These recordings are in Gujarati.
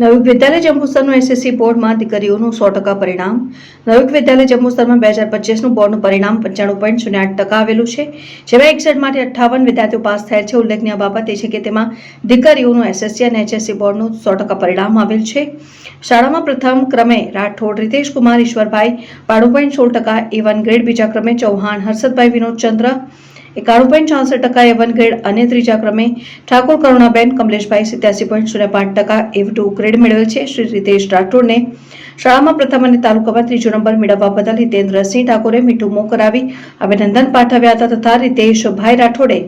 નવયુગ વિદ્યાલય જંબુસરનું એસએસસી બોર્ડમાં દીકરીઓનું સો ટકા પરિણામ. નવયુગ વિદ્યાલય જંબુસરમાં બે હજાર પચીસનું બોર્ડનું પરિણામ પંચાણું પોઈન્ટ શૂન્ય આઠ ટકા આવેલું છે. જેમાં એકસઠમાંથી અઠ્ઠાવન વિદ્યાર્થીઓ પાસ થયેલ છે. ઉલ્લેખનીય બાબત એ છે કે તેમાં દીકરીઓનું એસએસસી અને એચએસસી બોર્ડનું સો ટકા પરિણામ આવેલ છે. શાળામાં પ્રથમ ક્રમે રાઠોડ રીતેશ કુમાર, ઈશ્વરભાઈ બાણું પોઈન્ટ સોળ ટકા એ વન ગ્રેડ બીજા ક્રમે ચૌહાણ, હર્ષદભાઈ વિનોદચંદ્ર એકાણું પોઈન્ટ છાસઠ ટકા એ અને ત્રીજા ક્રમે ઠાકોર કરુણાબેન, કમલેશભાઈ સિત્યાસી પોઈન્ટ શૂન્ય પાંચ ટકા એ ટુ ગ્રેડ મેળવેલ છે. શ્રી રીતેશ રાઠોડને શાળામાં પ્રથમ અને તાલુકામાં ત્રીજો નંબર મેળવવા બદલ હિતેન્દ્રસિંહ ઠાકોરે મીઠું મોં કરાવી અભિનંદન પાઠવ્યા હતા તથા રીતેશભાઈ રાઠોડે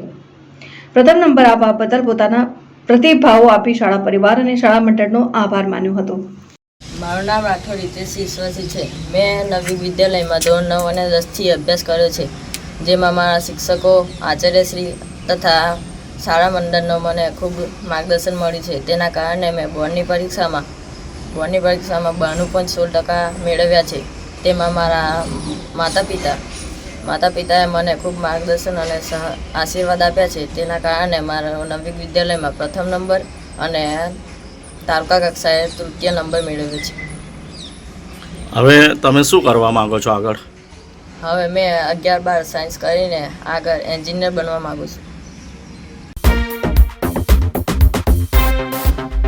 પ્રથમ નંબર આવવા બદલ પોતાના પ્રતિભાવો આપી શાળા પરિવાર અને શાળા મંડળનો આભાર માન્યો હતો. મારું નામ રાઠોડ રીતેશ ઈશ્વરસિંહ છે. મેં નવી વિદ્યાલયમાં ધોરણ નવ અને દસથી અભ્યાસ કર્યો છે. જેમાં મારા શિક્ષકો, આચાર્યશ્રી તથા શાળા મંડળનો મને ખૂબ માર્ગદર્શન મળ્યું છે. તેના કારણે મેં બોર્ડની પરીક્ષામાં બોર્ડની પરીક્ષામાં બાણું પોઈન્ટ સોળ ટકા મેળવ્યા છે. તેમાં મારા માતા પિતા માતા પિતાએ મને ખૂબ માર્ગદર્શન અને સહ, આશીર્વાદ આપ્યા છે. તેના કારણે મારો નવી વિદ્યાલયમાં પ્રથમ નંબર અને તાલુકા કક્ષાએ તૃતીય નંબર મેળવ્યો છે. હવે તમે શું કરવા માગો છો આગળ? હવે મેં અગિયાર બાર સાયન્સ કરીને આગળ એન્જિનિયર બનવા માગું છું.